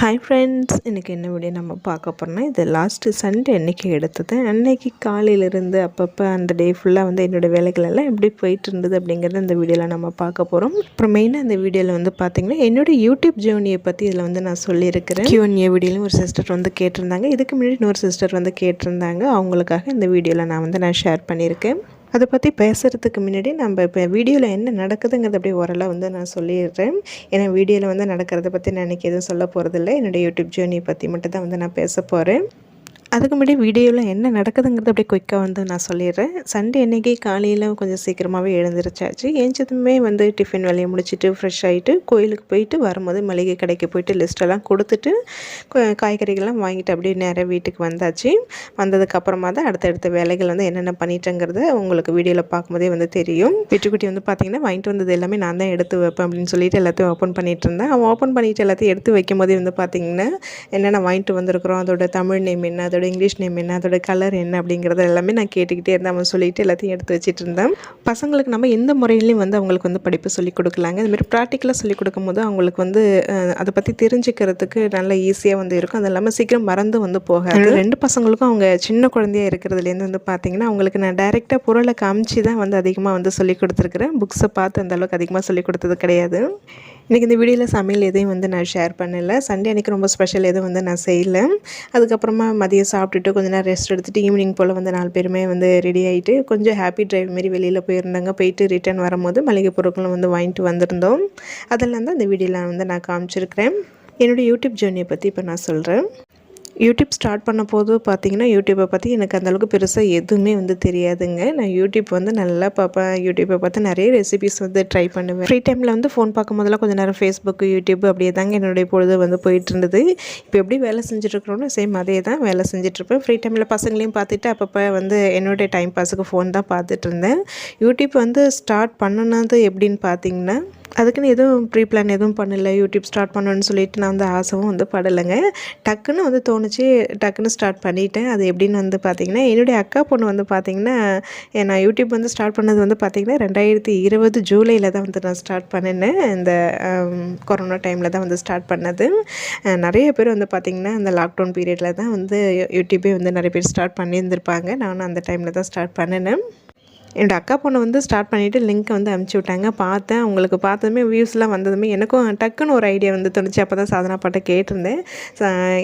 Hi friends இன்றைக்கி என்ன video நம்ம பார்க்க போகிறோம்னா இது லாஸ்ட்டு சண்டே அன்றைக்கி எடுத்தது. அன்னைக்கு காலையிலேருந்து அப்பப்போ அந்த டே ஃபுல்லாக வந்து என்னோடய வேலைகளெல்லாம் எப்படி போயிட்டு இருந்தது அப்படிங்கிறத இந்த வீடியோவில் நம்ம பார்க்க போகிறோம் அப்புறம் மெயினாக அந்த வீடியோவில் வந்து பார்த்திங்கன்னா என்னோடய யூடியூப் ஜேர்னியை பற்றி இதில் வந்து நான் சொல்லியிருக்கிறேன். கியூஎன்ஏ வீடியோலையும் ஒரு சிஸ்டர் வந்து கேட்டிருந்தாங்க. இதுக்கு முன்னாடி இன்னொரு சிஸ்டர் வந்து கேட்டிருந்தாங்க. அவங்களுக்காக இந்த வீடியோவில் நான் வந்து நான் ஷேர் பண்ணியிருக்கேன். அதை பற்றி பேசுகிறதுக்கு முன்னாடி நம்ம இப்போ வீடியோவில் என்ன நடக்குதுங்கிறத அப்படியே ஓரளவு வந்து நான் சொல்லிடுறேன். ஏன்னா வீடியோவில் வந்து நடக்கிறத பற்றி நான் இன்றைக்கி எதுவும் சொல்ல போகிறதில்ல என்னுடைய யூடியூப் ஜேர்னியை பற்றி மட்டும் தான் வந்து நான் பேச போகிறேன் அதுக்கு முன்னாடி வீடியோவில் என்ன நடக்குதுங்கிறது அப்படியே குயிக்காக வந்து நான் சொல்லிடுறேன். சண்டே அன்றைக்கி காலையில் கொஞ்சம் சீக்கிரமாகவே எழுந்திரிச்சாச்சு. ஏஞ்சதுமே வந்து டிஃபன் வேலையை முடிச்சுட்டு ஃப்ரெஷ் ஆகிட்டு கோயிலுக்கு போயிட்டு வரும்போது மளிகை கடைக்கு போயிட்டு லிஸ்ட்டெல்லாம் கொடுத்துட்டு காய்கறிகள்லாம் வாங்கிட்டு அப்படியே நேராக வீட்டுக்கு வந்தாச்சு. வந்ததுக்கப்புறமா தான் அடுத்தடுத்த வேலைகள் வந்து என்னென்ன பண்ணிட்டேங்கிறத உங்களுக்கு வீடியோவில் பார்க்கும்போதே வந்து தெரியும். வீட்டுக்குட்டி வந்து பார்த்திங்கன்னா வாங்கிட்டு வந்தது எல்லாமே நான் தான் எடுத்து வைப்பேன் அப்படின்னு சொல்லிட்டு எல்லாத்தையும் ஓப்பன் பண்ணிகிட்டு இருந்தேன். அவன் ஓப்பன் பண்ணிவிட்டு எல்லாத்தையும் எடுத்து வைக்கும் போதே வந்து பார்த்திங்கன்னா என்னென்ன வாங்கிட்டு வந்திருக்கிறோம் அதோட தமிழ் நேம் என்ன அதோட இங்கிலீஷ் நேம் என்ன அதோட கலர் என்ன அப்படிங்கிறத எல்லாமே நான் கேட்டுக்கிட்டே இருந்தேன். அவன் சொல்லிட்டு எல்லாத்தையும் எடுத்து வச்சுட்டு இருந்தேன். பசங்களுக்கு நம்ம எந்த முறையிலையும் வந்து அவங்களுக்கு வந்து படிப்பு சொல்லிக் கொடுக்கலாங்க. இதுமாரி ப்ராக்டிக்கலாக சொல்லிக் கொடுக்கும்போது அவங்களுக்கு வந்து அதை பற்றி தெரிஞ்சுக்கிறதுக்கு நல்லா ஈஸியாக வந்து இருக்கும். அது இல்லாமல் சீக்கிரம் மறந்து வந்து போகாது. ரெண்டு பசங்களுக்கும் அவங்க சின்ன குழந்தையாக இருக்கிறதுலேருந்து வந்து பார்த்திங்கன்னா அவங்களுக்கு நான் டைரெக்டாக பொருளை காமிச்சு தான் வந்து அதிகமாக வந்து சொல்லிக் கொடுத்துருக்குறேன். புக்ஸை பார்த்து அந்தளவுக்கு அதிகமாக சொல்லிக் கொடுத்தது கிடையாது. இன்றைக்கி இந்த வீடியோவில் சமையல் எதையும் வந்து நான் ஷேர் பண்ணலை. சண்டே அன்றைக்கி ரொம்ப ஸ்பெஷல் எதுவும் வந்து நான் செய்யலை. அதுக்கப்புறமா மதியம் சாப்பிட்டுட்டு கொஞ்ச நேரம் ரெஸ்ட் எடுத்துகிட்டு ஈவினிங் போல் வந்து நாலு பேருமே வந்து ரெடி ஆகிட்டு கொஞ்சம் ஹாப்பி ட்ரைவ் மாரி வெளியில் போயிருந்தாங்க. போயிட்டு ரிட்டர்ன் வரும்போது மளிகை பொருட்களும் வந்து வாங்கிட்டு வந்திருந்தோம். அதெல்லாம் தான் இந்த வீடியோவில் வந்து நான் காமிச்சிருக்கிறேன். என்னுடைய யூடியூப் ஜேர்னியை பற்றி இப்போ நான் சொல்கிறேன் யூடியூப் ஸ்டார்ட் பண்ண போது பார்த்தீங்கன்னா யூடியூப்பை பற்றி எனக்கு அந்தளவுக்கு பெருசாக எதுவுமே வந்து தெரியாதுங்க. நான் யூடியூப் வந்து நல்லா பார்ப்பேன். யூடியூப்பை பார்த்து நிறைய ரெசிபிஸ் வந்து ட்ரை பண்ணுவேன். ஃப்ரீ டைமில் வந்து ஃபோன் பார்க்கும் போதெல்லாம் கொஞ்சம் நேரம் ஃபேஸ்புக் யூடியூப் அப்படியே தாங்க என்னுடைய பொழுது வந்து போயிட்டு இருந்தது. இப்போ எப்படி வேலை செஞ்சுட்ருக்குறோன்னு சேம் அதே தான் வேலை செஞ்சிட்ருப்பேன் ஃப்ரீ டைமில் பசங்களையும் பார்த்துட்டு அப்பப்போ வந்து என்னுடைய டைம் பாஸுக்கு ஃபோன் தான் பார்த்துட்டு இருந்தேன். யூடியூப் வந்து ஸ்டார்ட் பண்ணினது எப்படின்னு பார்த்தீங்கன்னா அதுக்குன்னு எதுவும் ப்ரீ பிளான் எதுவும் பண்ணலை. யூடியூப் ஸ்டார்ட் பண்ணணும்னு சொல்லிட்டு நான் வந்து ஆசைவும் வந்து படலைங்க. டக்குன்னு வந்து தோணுச்சு. டக்குன்னு ஸ்டார்ட் பண்ணிட்டேன். அது எப்படின்னு வந்து பார்த்திங்கன்னா என்னுடைய அக்கா பொண்ணு வந்து பார்த்திங்கன்னா நான் யூடியூப் வந்து ஸ்டார்ட் பண்ணது வந்து பார்த்திங்கன்னா ரெண்டாயிரத்தி இருபது ஜூலையில் தான் வந்து நான் ஸ்டார்ட் பண்ணினேன். இந்த கொரோனா டைமில் தான் வந்து ஸ்டார்ட் பண்ணது. நிறைய பேர் வந்து பார்த்திங்கன்னா இந்த லாக்டவுன் பீரியடில் தான் வந்து யூடியூப்பே வந்து நிறைய பேர் ஸ்டார்ட் பண்ணியிருந்திருப்பாங்க. நானும் அந்த டைமில் தான் ஸ்டார்ட் பண்ணினேன். என்னோடய அக்கா பொண்ணு வந்து ஸ்டார்ட் பண்ணிவிட்டு லிங்க் வந்து அனுப்பிச்சி விட்டாங்க. பார்த்தேன். அவங்களுக்கு பார்த்ததுமே வியூஸ்லாம் வந்ததுமே எனக்கும் டக்குன்னு ஒரு ஐடியா வந்து தோணுச்சு. அப்போ தான் சாதனா பாட்டை கேட்டிருந்தேன்.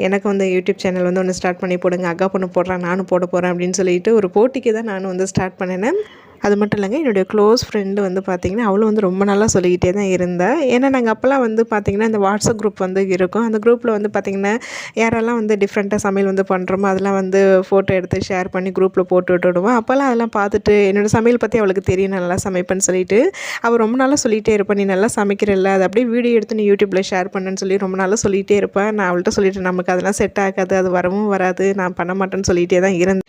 எனக்கு வந்து யூடியூப் சேனல் வந்து ஒன்று ஸ்டார்ட் பண்ணி போடுங்க. அக்கா பொண்ணு போடுறேன் நானும் போட போகிறேன் அப்படின்னு சொல்லிட்டு ஒரு போட்டிக்கு தான் நானும் வந்து ஸ்டார்ட் பண்ணினேன். அது மட்டும் இல்லைங்க என்னுடைய க்ளோஸ் ஃப்ரெண்டு வந்து பார்த்திங்கன்னா அவளும் வந்து ரொம்ப நல்லா சொல்லிக்கிட்டே தான் இருந்தேன் ஏன்னா நாங்கள் அப்போல்லாம் வந்து பார்த்திங்கன்னா இந்த வாட்ஸ்அப் குரூப் வந்து இருக்கும். அந்த குரூப்பில் வந்து பார்த்திங்கன்னா யாரெல்லாம் வந்து டிஃப்ரெண்ட்டாக சமையல் வந்து பண்ணுறோமோ அதெல்லாம் வந்து ஃபோட்டோ எடுத்து ஷேர் பண்ணி குரூப்பில் போட்டு விட்டுடுவோம். அப்போல்லாம் அதெல்லாம் பார்த்துட்டு என்னோடய சமையல் பற்றி அவளுக்கு தெரியும் நல்லா சமைப்பேன்னு சொல்லிட்டு. அவள் ரொம்ப நாளாக சொல்லிகிட்டே இருப்பேன் நீ நல்லா சமைக்கிறல்ல அது அப்படியே வீடியோ எடுத்து நீ யூடியூப்பில் ஷேர் பண்ணுன்னு சொல்லி ரொம்ப நாளாக சொல்லிகிட்டே இருப்பேன் நான் அவள்கிட்ட சொல்லிட்டு நமக்கு அதெல்லாம் செட் ஆகாது அது வரவும் வராது நான் பண்ண மாட்டேன்னு சொல்லிகிட்டே தான் இருந்தேன்.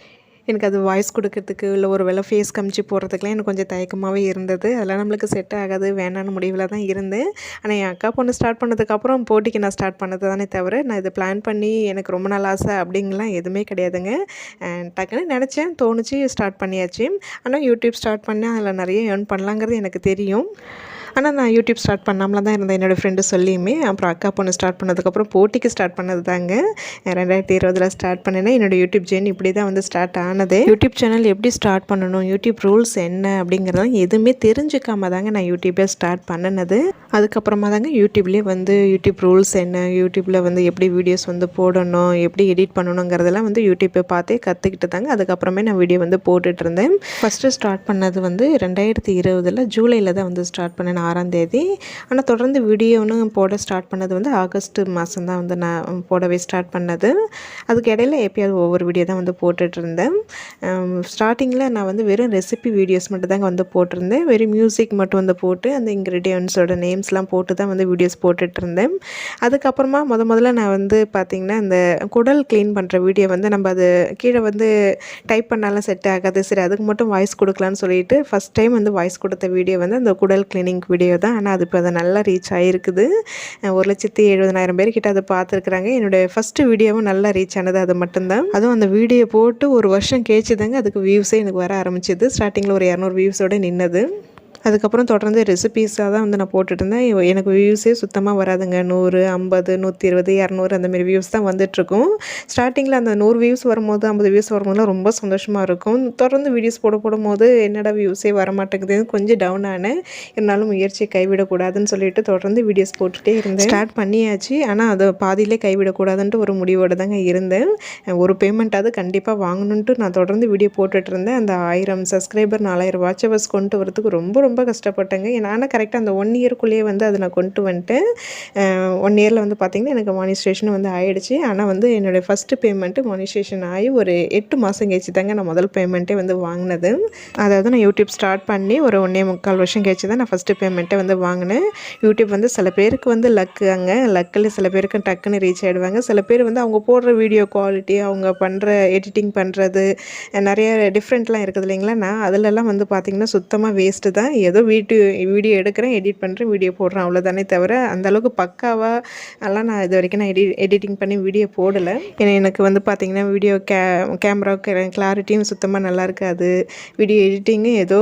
எனக்கு அது வாய்ஸ் கொடுக்கறதுக்கு இல்லை ஒரு வேளை ஃபேஸ் காமிச்சு போகிறதுக்குலாம் எனக்கு கொஞ்சம் தயக்கமாகவே இருந்தது. அதெல்லாம் நம்மளுக்கு செட் ஆகாது வேணான்னு முடிவில் தான் இருந்தேன். ஆனால் என் அக்கா பொண்ணு ஸ்டார்ட் பண்ணதுக்கப்புறம் போட்டிக்கு நான் ஸ்டார்ட் பண்ணது தானே தவிர நான் இதை பிளான் பண்ணி எனக்கு ரொம்ப நாள் ஆசை அப்படிங்கலாம் எதுவுமே கிடையாதுங்க. டக்குன்னு நினச்சேன் தோணுச்சு ஸ்டார்ட் பண்ணியாச்சு. ஆனால் யூடியூப் ஸ்டார்ட் பண்ணால் அதில் நிறைய ஏர்ன் பண்ணலாங்கிறது எனக்கு தெரியும். ஆனால் நான் யூடியூப் ஸ்டார்ட் பண்ணாமல் தான் இருந்தேன். என்னோடய ஃப்ரெண்டு சொல்லியுமே அப்புறம் அக்கா பொண்ணு ஸ்டார்ட் பண்ணதுக்கப்புறம் போட்டிக்கு ஸ்டார்ட் பண்ணது தாங்க ரெண்டாயிரத்தி இருபதில் ஸ்டார்ட் பண்ணினேன். என்னோடய யூடியூப் ஜேர்னி இப்படி தான் வந்து ஸ்டார்ட் ஆனது. யூடியூப் சேனல் எப்படி ஸ்டார்ட் பண்ணணும்? யூடியூப் ரூல்ஸ் என்ன? அப்படிங்கிறதெல்லாம் எதுவுமே தெரிஞ்சுக்காம தாங்க நான் யூடியூபே ஸ்டார்ட் பண்ணினது. அதுக்கப்புறமா தாங்க யூடியூப்லேயே வந்து யூடியூப் ரூல்ஸ் என்ன? யூடியூப்பில் வந்து எப்படி வீடியோஸ் வந்து போடணும்? எப்படி எடிட் பண்ணணுங்கிறதெல்லாம் வந்து யூடியூப்பை பார்த்தே கற்றுக்கிட்டு தாங்க அதுக்கப்புறமே நான் வீடியோ வந்து போட்டுட்டு இருந்தேன். ஃபஸ்ட்டு ஸ்டார்ட் பண்ணது வந்து ரெண்டாயிரத்தி இருபதில் ஜூலையில் தான் வந்து ஸ்டார்ட் பண்ணேன். ஆறாம் தேதி. ஆனால் தொடர்ந்து வீடியோன்னு போட ஸ்டார்ட் பண்ணது வந்து ஆகஸ்ட் மாதம் தான் வந்து நான் போடவே ஸ்டார்ட் பண்ணது. அதுக்கு இடையில எப்பயாவது ஒவ்வொரு வீடியோ தான் வந்து போட்டுட்ருந்தேன் ஸ்டார்டிங்கில் நான் வந்து வெறும் ரெசிபி வீடியோஸ் மட்டும் தாங்க வந்து போட்டிருந்தேன். வெறும் மியூசிக் மட்டும் வந்து போட்டு அந்த இன்க்ரீடியன்ஸோட நேம்ஸ்லாம் போட்டு தான் வந்து வீடியோஸ் போட்டுட்ருந்தேன் அதுக்கப்புறமா முத முதல்ல நான் வந்து பார்த்திங்கன்னா இந்த குடல் க்ளீன் பண்ணுற வீடியோ வந்து நம்ம அது கீழே வந்து டைப் பண்ணாலும் செட் ஆகாது. சரி அதுக்கு மட்டும் வாய்ஸ் கொடுக்கலான்னு சொல்லிட்டு ஃபஸ்ட் டைம் வந்து வாய்ஸ் கொடுத்த வீடியோ வந்து அந்த குடல் கிளீனிங் வீடியோ தான். ஆனால் அது இப்போ அதை நல்லா ரீச் ஆகிருக்குது ஒரு லட்சத்தி எழுபதாயிரம் பேர்கிட்ட அதை பார்த்துருக்குறாங்க. என்னுடைய ஃபஸ்ட்டு வீடியோவும் நல்லா ரீச் ஆனது அது மட்டும்தான். அதுவும் அந்த வீடியோ போட்டு ஒரு வருஷம் கேச்சுதாங்க அதுக்கு வியூஸே எனக்கு வர ஆரம்பிச்சிது. ஸ்டார்டிங்கில் ஒரு இரநூறு வியூஸோடு நின்னது. அதுக்கப்புறம் தொடர்ந்து ரெசிபீஸாக தான் வந்து நான் போட்டுட்ருந்தேன் எனக்கு வியூஸே சுத்தமாக வராதுங்க. நூறு ஐம்பது நூற்றி இருபது இரநூறு அந்த மாதிரி வியூஸ் தான் வந்துட்டுருக்கும். ஸ்டார்டிங்கில் அந்த நூறு வியூஸ் வரும்போது ஐம்பது வியூஸ் வரும்போதுலாம் ரொம்ப சந்தோஷமாக இருக்கும். தொடர்ந்து வீடியோஸ் போட போடும்போது என்னடா வியூஸே வர மாட்டேங்குதுன்னு கொஞ்சம் டவுன் ஆனேன். இருந்தாலும் முயற்சியை கைவிடக்கூடாதுன்னு சொல்லிட்டு தொடர்ந்து வீடியோஸ் போட்டுகிட்டே இருந்தேன். ஸ்டார்ட் பண்ணியாச்சு. ஆனால் அதை பாதியிலே கைவிடக்கூடாதுன்ட்டு ஒரு முடிவோடு தாங்க இருந்தேன். ஒரு பேமெண்ட்டாவது கண்டிப்பாக வாங்கணுன்ட்டு நான் தொடர்ந்து வீடியோ போட்டுட்ருந்தேன் அந்த ஆயிரம் சப்ஸ்கிரைபர் நாலாயிரம் வாட்ச் கொண்டு வரதுக்கு ரொம்ப ரொம்ப ரொம்ப கஷ்டப்பட்டேங்க. நானும் கரெக்டாக அந்த ஒன் இயர்க்குள்ளேயே வந்து அதை நான் கொண்டு வந்துட்டேன் ஒன் இயரில் வந்து பார்த்திங்கன்னா எனக்கு மானிஸ்ட்ரேஷன் வந்து ஆயிடுச்சு. ஆனால் வந்து என்னுடைய ஃபஸ்ட்டு பேமெண்ட்டு மானிஸ்ட்ரேஷன் ஆகி ஒரு எட்டு மாதம் கழிச்சு தாங்க நான் முதல் பேமெண்ட்டே வந்து வாங்கினது. அதாவது நான் யூடியூப் ஸ்டார்ட் பண்ணி ஒரு ஒன்றே முக்கால் வருஷம் கழிச்சு தான் நான் ஃபஸ்ட்டு பேமெண்ட்டை வந்து வாங்கினேன். யூடியூப் வந்து சில பேருக்கு வந்து லக்கு அங்கே. லக்கில் சில பேருக்கு டக்குன்னு ரீச் ஆகிடுவாங்க சில பேர் வந்து அவங்க போடுற வீடியோ குவாலிட்டி அவங்க பண்ணுற எடிட்டிங் பண்ணுறது நிறைய டிஃப்ரெண்ட்லாம் இருக்குது இல்லைங்களா? நான் அதிலெல்லாம் வந்து பார்த்திங்கன்னா சுத்தமாக வேஸ்ட்டு தான். ஏதோ வீட்டு வீடியோ எடுக்கிறேன் எடிட் பண்ணுறேன் வீடியோ போடுறேன் அவ்வளோதானே தவிர அந்தளவுக்கு பக்காவாக எல்லாம் நான் இது வரைக்கும் நான் எடி எடிட்டிங் பண்ணி வீடியோ போடலை. ஏன்னா எனக்கு வந்து பார்த்திங்கன்னா வீடியோ கே கேமரா கிளாரிட்டியும் சுத்தமாக நல்லா இருக்காது. வீடியோ எடிட்டிங்கும் ஏதோ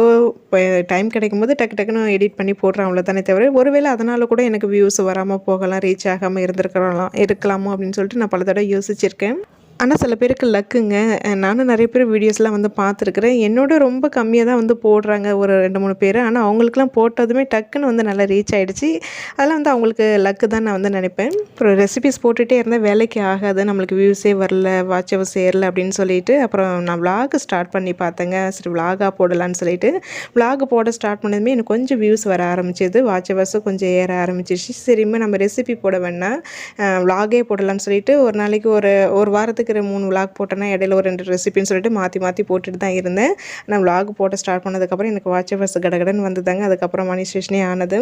டைம் கிடைக்கும் போது டக்கு டக்குன்னு எடிட் பண்ணி போடுறேன் அவ்வளோதானே தவிர ஒருவேளை அதனால் கூட எனக்கு வியூஸ் வராமல் போகலாம் ரீச் ஆகாமல் இருந்திருக்கலாம் இருக்கலாமோ அப்படின்னு சொல்லிட்டு நான் பல தடவை யோசிச்சிருக்கேன். ஆனால் சில பேருக்கு லக்குங்க. நானும் நிறைய பேர் வீடியோஸ்லாம் வந்து பார்த்துருக்குறேன். என்னோட ரொம்ப கம்மியாக தான் வந்து போடுறாங்க ஒரு ரெண்டு மூணு பேர். ஆனால் அவங்களுக்குலாம் போட்டதுமே டக்குன்னு வந்து நல்லா ரீச் ஆகிடுச்சு அதெல்லாம் வந்து அவங்களுக்கு லக்கு தான் நான் வந்து நினைப்பேன். அப்புறம் ரெசிபிஸ் போட்டுகிட்டே இருந்தால் வேலைக்கு ஆகாது. நம்மளுக்கு வியூஸே வரல வாட்ச் ஹவர்ஸ் ஏறல அப்படின்னு சொல்லிட்டு அப்புறம் நான் vlog ஸ்டார்ட் பண்ணி பார்த்தேங்க. சரி vlog-ஆ போடலான்னு சொல்லிட்டு vlog போட ஸ்டார்ட் பண்ணதுமே எனக்கு கொஞ்சம் வியூஸ் வர ஆரம்பிச்சது. வாட்ச்சவர்ஸும் கொஞ்சம் ஏற ஆரம்பிச்சிச்சு சரிமே நம்ம ரெசிபி போட வேணாம். vlog-ஏ போடலான்னு சொல்லிட்டு ஒரு நாளைக்கு ஒரு ஒரு வாரத்துக்கு இருக்கிற மூணு விளாக் போட்டேன்னா இடையில ஒரு ரெண்டு ரெசிபின்னு சொல்லிட்டு மாற்றி மாற்றி போட்டுட்டு தான் இருந்தேன். நான் விளாக் போட்ட ஸ்டார்ட் பண்ணதுக்கப்புறம் எனக்கு வாட்ச் ஹவர்ஸ் கடகடன்னு வந்துதாங்க. அதுக்கப்புறம் மணி ஸ்டேஷனே ஆனது.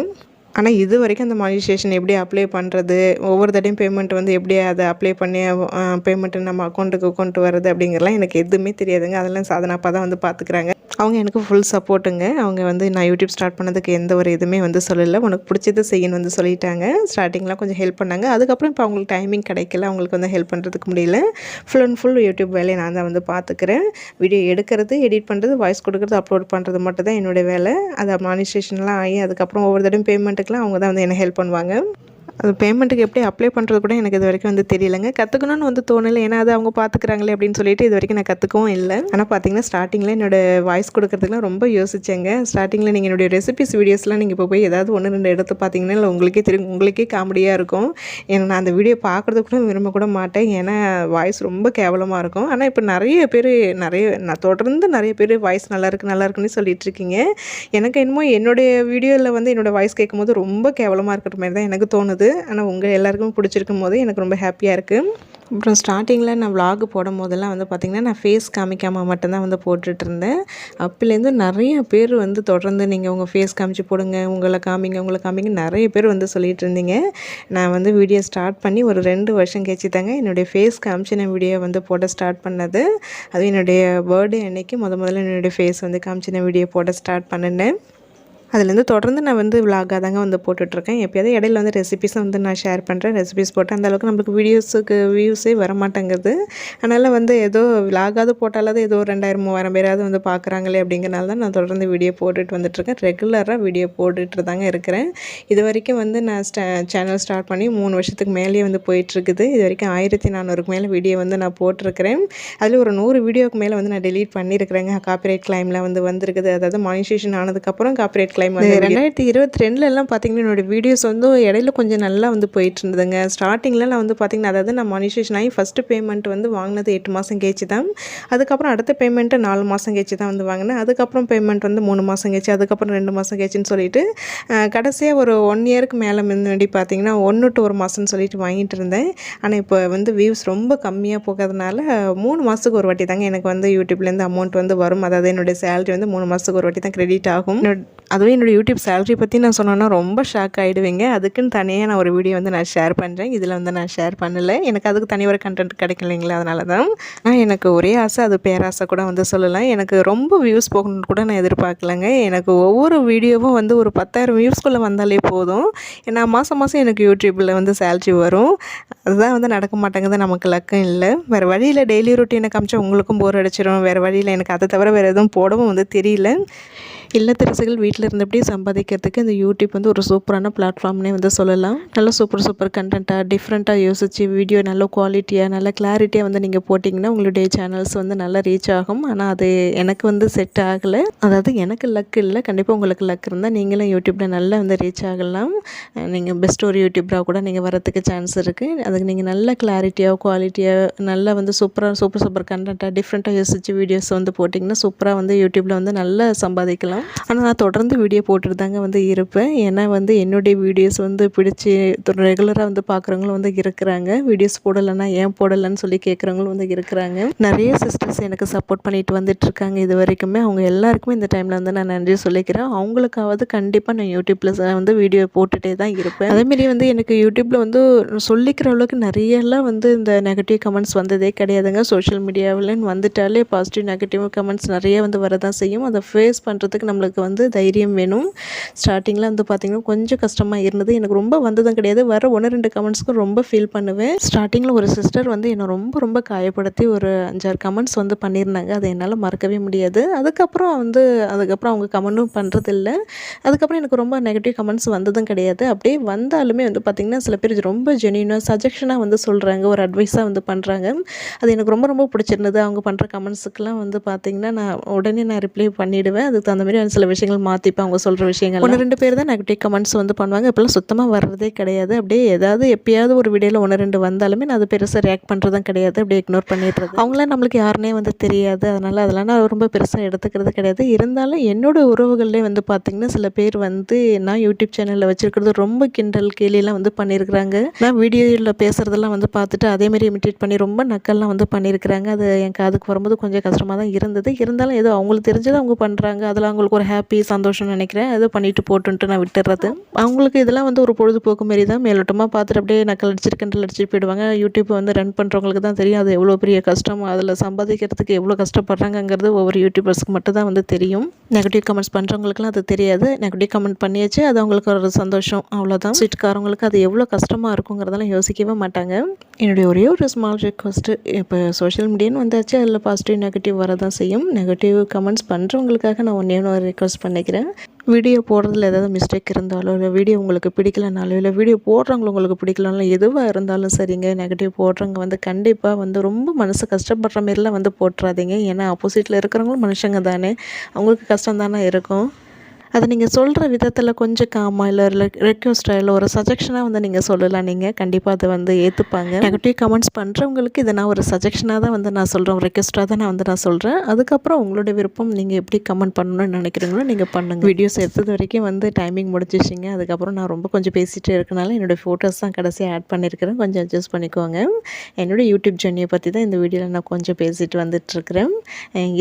ஆனால் இது வரைக்கும் அந்த மானிஸ்டேஷன் எப்படி அப்ளை பண்ணுறது ஒவ்வொரு தடையும் பேமெண்ட் வந்து எப்படி அதை அப்ளை பண்ணி பேமெண்ட்டு நம்ம அக்கௌண்ட்டுக்கு கொண்டு வர்றது அப்படிங்கிறலாம் எனக்கு எதுவுமே தெரியாதுங்க. அதெல்லாம் சாதனாப்பா தான் வந்து பார்த்துக்கிறாங்க அவங்க எனக்கு ஃபுல் சப்போர்ட்டுங்க அவங்க வந்து நான் யூடியூப் ஸ்டார்ட் பண்ணதுக்கு எந்த ஒரு இதுவுமே வந்து சொல்லலை. உனக்கு பிடிச்சது செய்யணும் வந்து சொல்லிட்டாங்க. ஸ்டார்டிங்லாம் கொஞ்சம் ஹெல்ப் பண்ணாங்க. அதுக்கப்புறம் இப்போ அவங்களுக்கு டைமிங் கிடைக்கல. அவங்களுக்கு வந்து ஹெல்ப் பண்ணுறதுக்கு முடியல. ஃபுல் அண்ட் ஃபுல் யூடியூப் வேலையை நான் தான் வந்து பார்த்துக்கிறேன் வீடியோ எடுக்கிறது எடிட் பண்ணுறது வாய்ஸ் கொடுக்குறது அப்லோட் பண்ணுறது மட்டும் தான் என்னுடைய வேலை. அது மானிஸ்ட்ரேஷன்லாம் ஆகி அதுக்கப்புறம் ஒவ்வொரு தடையும் பேமெண்ட் பேமெண்ட்டுக்கெலாம் அவங்க தான் வந்து என்ன ஹெல்ப் பண்ணுவாங்க. அது பேமெண்ட்டுக்கு எப்படி அப்ளை பண்ணுறது கூட எனக்கு இது வரைக்கும் வந்து தெரியலைங்க. கற்றுக்கணும்னு வந்து தோணலை. ஏன்னா அது அவங்க பார்த்துக்கிறாங்களே அப்படின்னு சொல்லிட்டு இது வரைக்கும் நான் கற்றுக்கவும் இல்லை. ஆனால் பார்த்தீங்கன்னா ஸ்டார்டிங்கில் என்னோடய வாய்ஸ் கொடுக்குறதுக்குலாம் ரொம்ப யோசிச்சேங்க. ஸ்டார்டிங்கில் நீங்கள் என்னுடைய ரெசிபிஸ் வீடியோஸ்லாம் நீங்கள் இப்போ போய் ஏதாவது ஒன்று ரெண்டு இடத்து பார்த்தீங்கன்னா இல்லை உங்களுக்கே தெரியும் உங்களுக்கே காமெடியாக இருக்கும். ஏன்னா நான் அந்த வீடியோ பார்க்குறது கூட விரும்ப கூட மாட்டேன். ஏன்னா வாய்ஸ் ரொம்ப கேவலமாக இருக்கும். ஆனால் இப்போ நிறைய பேர் நிறைய நான் தொடர்ந்து நிறைய பேர் வாய்ஸ் நல்லா நல்லாயிருக்குன்னு நல்லா இருக்குன்னு சொல்லிட்டு இருக்கீங்க. எனக்கு என்னமோ என்னுடைய வீடியோவில் வந்து என்னோடய வாய்ஸ் கேட்கும்போது ரொம்ப கேவலமாக இருக்கிற மாதிரி தான் எனக்கு தோணுது. ஆனால் உங்கள் எல்லாருக்கும் பிடிச்சிருக்கும் போது எனக்கு ரொம்ப ஹாப்பியாக இருக்குது அப்புறம் ஸ்டார்டிங்கில் நான் விலாகு போடும் போதெல்லாம் வந்து பார்த்திங்கன்னா நான் ஃபேஸ் காமிக்காமல் மட்டும்தான் வந்து போட்டுட்ருந்தேன். அப்போலேருந்து நிறைய பேர் வந்து தொடர்ந்து நீங்கள் உங்கள் ஃபேஸ் காமிச்சு போடுங்க உங்களை காமிங்க உங்களை காமிங்க நிறைய பேர் வந்து சொல்லிகிட்டு இருந்தீங்க. நான் வந்து வீடியோ ஸ்டார்ட் பண்ணி ஒரு ரெண்டு வருஷம் கழிச்சு தாங்க என்னுடைய ஃபேஸ் காமிச்சு நான் வீடியோ வந்து போட ஸ்டார்ட் பண்ணது. அது என்னுடைய பர்த்டே அன்னைக்கு முத முதல்ல என்னுடைய ஃபேஸ் வந்து காமிச்சு நான் வீடியோ போட ஸ்டார்ட் பண்ணினேன். அதுலேருந்து தொடர்ந்து நான் வந்து விலாகாக தாங்க வந்து போட்டுட்ருக்கேன். எப்போயாவது இடையில வந்து ரெசிபிஸும் வந்து நான் ஷேர் பண்ணுறேன் ரெசிபிஸ் போட்டு அந்த அளவுக்கு நம்மளுக்கு வீடியோஸுக்கு வியூஸே வர மாட்டேங்குது அதனால் வந்து ஏதோ விலாகாவது போட்டாலாவது ஏதோ ஒரு ரெண்டாயிரம் மூவாயிரம் பேராவது வந்து பார்க்குறாங்களே அப்படிங்கிறனால தான் நான் தொடர்ந்து வீடியோ போட்டுட்டு வந்துட்டுருக்கேன் ரெகுலராக வீடியோ போட்டுட்டு தாங்க இருக்கிறேன். இது வரைக்கும் வந்து நான் ஸ்டா சேனல் ஸ்டார்ட் பண்ணி மூணு வருஷத்துக்கு மேலேயே வந்து போயிட்டுருக்குது இது வரைக்கும் ஆயிரத்தி நானூறுக்கு மேலே வீடியோ வந்து நான் போட்டிருக்கிறேன். அதில் ஒரு நூறு வீடியோக்கு மேலே வந்து நான் டெலீட் பண்ணியிருக்கிறேங்க. காப்பிரைட் கிளைமில் வந்து வந்திருக்குது. அதாவது மானிசேஷன் ஆனதுக்கப்புறம் காப்பிரைட் கிளைம் ரெண்டாயிரத்தி இருபத்தி ரெண்டுலலாம் பார்த்தீங்கன்னா என்னோடய வீடியோஸ் வந்து இடையில கொஞ்சம் நல்லா வந்து போயிட்டு இருந்ததுங்க ஸ்டார்டிங்கில் நான் வந்து பார்த்தீங்கன்னா அதாவது நான் மானிசேஷன் ஆகி ஃபஸ்ட்டு பேமெண்ட் வந்து வாங்கினது எட்டு மாதம் கழிச்சு தான். அதுக்கப்புறம் அடுத்த பேமெண்ட்டு நாலு மாதம் கழிச்சு தான் வந்து வாங்கினேன். அதுக்கப்புறம் பேமெண்ட் வந்து மூணு மாதம் கழிச்சு அதுக்கப்புறம் ரெண்டு மாதம் கழிச்சுன்னு சொல்லிட்டு கடைசியாக ஒரு ஒன் இயருக்கு மேலே முன்னாடி பார்த்தீங்கன்னா ஒன்று டு ஒரு மாதம்னு சொல்லிட்டு வாங்கிட்டு இருந்தேன். ஆனால் இப்போ வந்து வியூஸ் ரொம்ப கம்மியாக போகிறதுனால மூணு மாதத்துக்கு ஒரு வாட்டி தாங்க எனக்கு வந்து யூடியூப்லேருந்து அமௌண்ட் வந்து வரும். அதாவது என்னுடைய சேலரி வந்து மூணு மாதத்துக்கு ஒரு வாட்டி தான் கிரெடிட் ஆகும். என்னோட- அதுவும் என்னோட யூடியூப் சேலரி பற்றி நான் சொன்னேன்னா ரொம்ப ஷாக் ஆகிடுவீங்க அதுக்குன்னு தனியாக நான் ஒரு வீடியோ வந்து நான் ஷேர் பண்ணுறேன் இதில் வந்து நான் ஷேர் பண்ணலை. எனக்கு அதுக்கு தனி ஒரு கண்டென்ட் கிடைக்கலைங்களா அதனால தான் நான் எனக்கு ஒரே ஆசை அது பேராசை கூட வந்து சொல்லலாம். எனக்கு ரொம்ப வியூஸ் போகணும்னு கூட நான் எதிர்பார்க்கலங்க. எனக்கு ஒவ்வொரு வீடியோவும் வந்து ஒரு பத்தாயிரம் வியூஸ்குள்ளே வந்தாலே போதும். ஏன்னா மாதம் மாதம் எனக்கு யூடியூப்பில் வந்து சேலரி வரும். அதுதான் வந்து நடக்க மாட்டேங்குது. நமக்கு லக்கம் இல்லை. வேறு வழியில் டெய்லி ரொட்டீனை காமிச்சா உங்களுக்கும் போர் அடிச்சிடும் வேறு வழியில் எனக்கு அதை தவிர வேறு எதுவும் போடவும் வந்து தெரியல. இல்லத்தரசிகள் வீட்டில் இருந்தபடியே சம்பாதிக்கிறதுக்கு இந்த யூடியூப் வந்து ஒரு சூப்பரான பிளாட்ஃபார்ம்னே வந்து சொல்லலாம். நல்ல சூப்பர் சூப்பர் கண்டென்ட்டாக டிஃப்ரெண்ட்டாக யோசித்து வீடியோ நல்ல குவாலிட்டியாக நல்ல கிளாரிட்டியாக வந்து நீங்கள் போட்டிங்கன்னா உங்களுடைய சேனல்ஸ் வந்து நல்லா ரீச் ஆகும். ஆனால் அது எனக்கு வந்து செட் ஆகலை. அதாவது எனக்கு லக் இல்லை. கண்டிப்பாக உங்களுக்கு லக் இருந்தால் நீங்களும் யூடியூப்பில் நல்லா வந்து ரீச் ஆகலாம். நீங்கள் பெஸ்ட் ஒரு யூடியூபராக கூட நீங்கள் வரத்துக்கு சான்ஸ் இருக்குது அதுக்கு நீங்கள் நல்ல கிளாரிட்டியாக குவாலிட்டியாக நல்லா வந்து சூப்பராக சூப்பர் சூப்பர் கண்டென்ட்டாக டிஃப்ரெண்ட்டாக யோசித்து வீடியோஸ் வந்து போட்டிங்கன்னா சூப்பராக வந்து யூடியூப்பில் வந்து நல்லா சம்பாதிக்கலாம். ஆனால் நான் தொடர்ந்து வீடியோ போட்டுட்டு தாங்க வந்து இருப்பேன். ஏன்னா வந்து என்னுடைய வீடியோஸ் வந்து பிடிச்சி ரெகுலராக வந்து பார்க்குறவங்களும் வந்து இருக்கிறாங்க. வீடியோஸ் போடலைன்னா ஏன் போடலைன்னு சொல்லி கேட்குறவங்களும் வந்து இருக்கிறாங்க. நிறைய சிஸ்டர்ஸ் எனக்கு சப்போர்ட் பண்ணிட்டு வந்துட்டுருக்காங்க இது வரைக்குமே. அவங்க எல்லாருக்குமே இந்த டைமில் வந்து நான் நன்றி சொல்லிக்கிறேன். அவங்களுக்காவது கண்டிப்பாக நான் யூடியூப்பில் வந்து வீடியோ போட்டுகிட்டே தான் இருப்பேன். அதேமாரி வந்து எனக்கு யூடியூப்பில் வந்து சொல்லிக்கிற அளவுக்கு நிறையெல்லாம் வந்து இந்த நெகட்டிவ் கமெண்ட்ஸ் வந்ததே கிடையாதுங்க. சோஷியல் மீடியாவிலன்னு வந்துட்டாலே பாசிட்டிவ் நெகட்டிவ் கமெண்ட்ஸ் நிறைய வந்து வரதான் செய்யும். அதை ஃபேஸ் பண்ணுறதுக்கு நம்மளுக்கு வந்து தைரியம் வேணும். ஸ்டார்டிங்கில் வந்து பார்த்திங்கன்னா கொஞ்சம் கஷ்டமாக இருந்தது. எனக்கு ரொம்ப வந்ததும் கிடையாது. வர ஒன்று ரெண்டு கமெண்ட்ஸ்க்கும் ரொம்ப ஃபீல் பண்ணுவேன். ஸ்டார்டிங்கில் ஒரு சிஸ்டர் வந்து என்னை ரொம்ப ரொம்ப காயப்படுத்தி ஒரு அஞ்சாறு கமெண்ட்ஸ் வந்து பண்ணியிருந்தாங்க. அதை என்னால் மறக்கவே முடியாது. அதுக்கப்புறம் வந்து அதுக்கப்புறம் அவங்க கமெண்ட்டும் பண்ணுறதில்ல அதுக்கப்புறம் எனக்கு ரொம்ப நெகட்டிவ் கமெண்ட்ஸ் வந்ததும் கிடையாது. அப்படியே வந்தாலுமே வந்து பார்த்திங்கன்னா சில பேர் ரொம்ப ஜெனியூனாக சஜஷனாக வந்து சொல்கிறாங்க ஒரு அட்வைஸாக வந்து பண்ணுறாங்க அது எனக்கு ரொம்ப ரொம்ப பிடிச்சிருந்தது. அவங்க பண்ணுற கமெண்ட்ஸுக்கெலாம் வந்து பார்த்திங்கன்னா நான் உடனே நான் ரிப்ளை பண்ணிவிடுவேன் அதுக்கு தகுந்த மாதிரி சில விஷயங்கள் மாற்றிப்பேன் அவங்க சொல்கிற விஷயங்கள் ஒன்று ரெண்டு பேர் தான் நெகட்டிவ் கமெண்ட்ஸ் வந்து பண்ணுவாங்க. இப்போலாம் சுத்தமாக வர்றதே கிடையாது. அப்படியே ஏதாவது எப்பயாவது ஒரு வீடியோவில் ஒன்று ரெண்டு வந்தாலுமே நான் அது பெருசாக ரியாக்ட் பண்ணுறதும் கிடையாது. அப்படியே இக்னோர் பண்ணிடுறது. அவங்களாம் நம்மளுக்கு யாருனே வந்து தெரியாது. அதனால் அதெல்லாம் நான் ரொம்ப பெருசாக எடுத்துக்கிறது கிடையாது. இருந்தாலும் என்னோடய உறவுகள்லேயே வந்து பார்த்திங்கன்னா சில பேர் வந்து நான் யூடியூப் சேனலில் வச்சுருக்கிறது ரொம்ப கிண்டல் கேலியெல்லாம் வந்து பண்ணியிருக்கிறாங்க நான் வீடியோவில் பேசுகிறதெல்லாம் வந்து பார்த்துட்டு அதேமாரி இமிட்டேட் பண்ணி ரொம்ப நக்கல்லாம் வந்து பண்ணியிருக்கிறாங்க அது என் காதுக்கு வரும்போது கொஞ்சம் கஷ்டமாக தான் இருந்தது. இருந்தாலும் ஏதோ அவங்களுக்கு தெரிஞ்சதை அவங்க பண்ணுறாங்க அதில் அவங்களுக்கு ஒரு ஹாப்பி சந்தோஷம்னு நினைக்கிறேன். அதை பண்ணிட்டு போட்டுன்ட்டு நான் விட்டுறது அவங்களுக்கு இதெல்லாம் வந்து ஒரு பொழுதுபோக்கு மாரி தான். மேலோட்டமாக பார்த்துட்டு அப்படியே நக்கல் அடிச்சிட்டு கிண்டல் அடிச்சுட்டு போயிடுவாங்க. யூடியூப் வந்து ரன் பண்ணுறவங்களுக்கு தான் தெரியும். அது எவ்வளோ பெரிய கஷ்டம் அதில் சம்பாதிக்கிறதுக்கு எவ்வளோ கஷ்டப்படுறாங்கங்கிறது ஒவ்வொரு யூடியூபர்ஸ்க்கு மட்டும் தான் வந்து தெரியும். நெகட்டிவ் கமெண்ட்ஸ் பண்ணுறவங்களுக்குலாம் அது தெரியாது. நெகட்டிவ் கமெண்ட் பண்ணியாச்சு அது அவங்களுக்கு ஒரு சந்தோஷம். அவ்வளோதான் ஸ்வீட்காரவங்களுக்கு அது எவ்வளோ கஷ்டமாக இருக்குங்கிறதெல்லாம் யோசிக்கவே மாட்டாங்க. என்னுடைய ஒரே ஒரு ஸ்மால் ரெக்வஸ்ட்டு இப்போ சோஷியல் மீடியான்னு வந்தாச்சு. அதில் பாசிட்டிவ் நெகட்டிவ் வரதான் செய்யும். நெகட்டிவ் கமெண்ட்ஸ் பண்ணுறவங்களுக்காக நான் ஒன்றே ஒன்று ரிக்வஸ்ட் பண்ணிக்கிறேன். வீடியோ போடுறதுல ஏதாவது மிஸ்டேக் இருந்தாலோ இல்லை வீடியோ உங்களுக்கு பிடிக்கலனாலோ இல்லை வீடியோ போடுறவங்க உங்களுக்கு பிடிக்கலனாலும் எதுவாக இருந்தாலும் சரிங்க நெகட்டிவ் போடுறவங்க வந்து கண்டிப்பாக வந்து ரொம்ப மனசு கஷ்டப்படுற மாரிலாம் வந்து போட்டுறாதீங்க. ஏன்னா ஆப்போசிட்டில் இருக்கிறவங்களும் மனுஷங்க தானே. அவங்களுக்கு கஷ்டம் தானே இருக்கும். அதை நீங்கள் சொல்கிற விதத்தில் கொஞ்சம் காமா இல்லை ரெக்வஸ்டாக இல்லை ஒரு சஜெக்ஷனாக வந்து நீங்கள் சொல்லலாம். நீங்கள் கண்டிப்பாக அதை வந்து ஏற்றுப்பாங்க நெகட்டிவ் கமெண்ட்ஸ் பண்ணுறவங்களுக்கு இதை நான் ஒரு சஜெக்ஷனாக தான் வந்து நான் சொல்கிறேன் ரெக்வஸ்ட்டாக தான் நான் வந்து நான் சொல்கிறேன் அதுக்கப்புறம் உங்களுடைய விருப்பம் நீங்கள் எப்படி கமெண்ட் பண்ணணும்னு நினைக்கிறீங்களோ நீங்கள் பண்ணுங்கள் வீடியோஸ் எடுத்தது வரைக்கும் வந்து டைமிங் முடிச்சிச்சிங்க அதுக்கப்புறம் நான் ரொம்ப கொஞ்சம் பேசிகிட்டே இருக்கனால என்னோடய ஃபோட்டோஸ் தான் கடைசியாக ஆட் பண்ணியிருக்கிறேன் கொஞ்சம் அட்ஜஸ்ட் பண்ணிக்கோங்க. என்னோடய யூடியூப் ஜெர்னியை பற்றி தான் இந்த வீடியோவில் நான் கொஞ்சம் பேசிட்டு வந்துட்டுருக்கிறேன்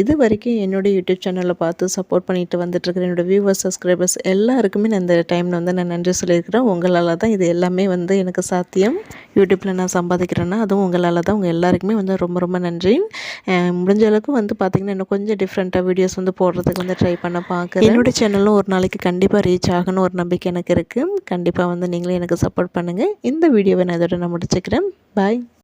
இது வரைக்கும் என்னோடய யூடியூப் சேனலில் பார்த்து சப்போர்ட் பண்ணிட்டு வந்துட்டுருக்கிறேன் என்னோடய வியூவர்ஸ் சப்ஸ்கிரைபர்ஸ் எல்லாருக்குமே நான் இந்த டைமில் வந்து நான் நன்றி சொல்லியிருக்கிறேன். உங்களால் தான் இது எல்லாமே வந்து எனக்கு சாத்தியம். யூடியூப்பில் நான் சம்பாதிக்கிறேன்னா அதுவும் உங்களால் தான் உங்கள் எல்லாருக்குமே வந்து ரொம்ப ரொம்ப நன்றி. முடிஞ்ச அளவுக்கு வந்து பார்த்திங்கன்னா இன்னும் கொஞ்சம் டிஃப்ரெண்ட்டாக வீடியோஸ் வந்து போடுறதுக்கு வந்து ட்ரை பண்ண பார்க்குறேன் என்னோடய சேனலும் ஒரு நாளைக்கு கண்டிப்பாக ரீச் ஆகணும் ஒரு நம்பிக்கை எனக்கு இருக்குது கண்டிப்பாக வந்து நீங்களே எனக்கு சப்போர்ட் பண்ணுங்கள் இந்த வீடியோவை நான் இதோட நான் முடிச்சுக்கிறேன். பாய்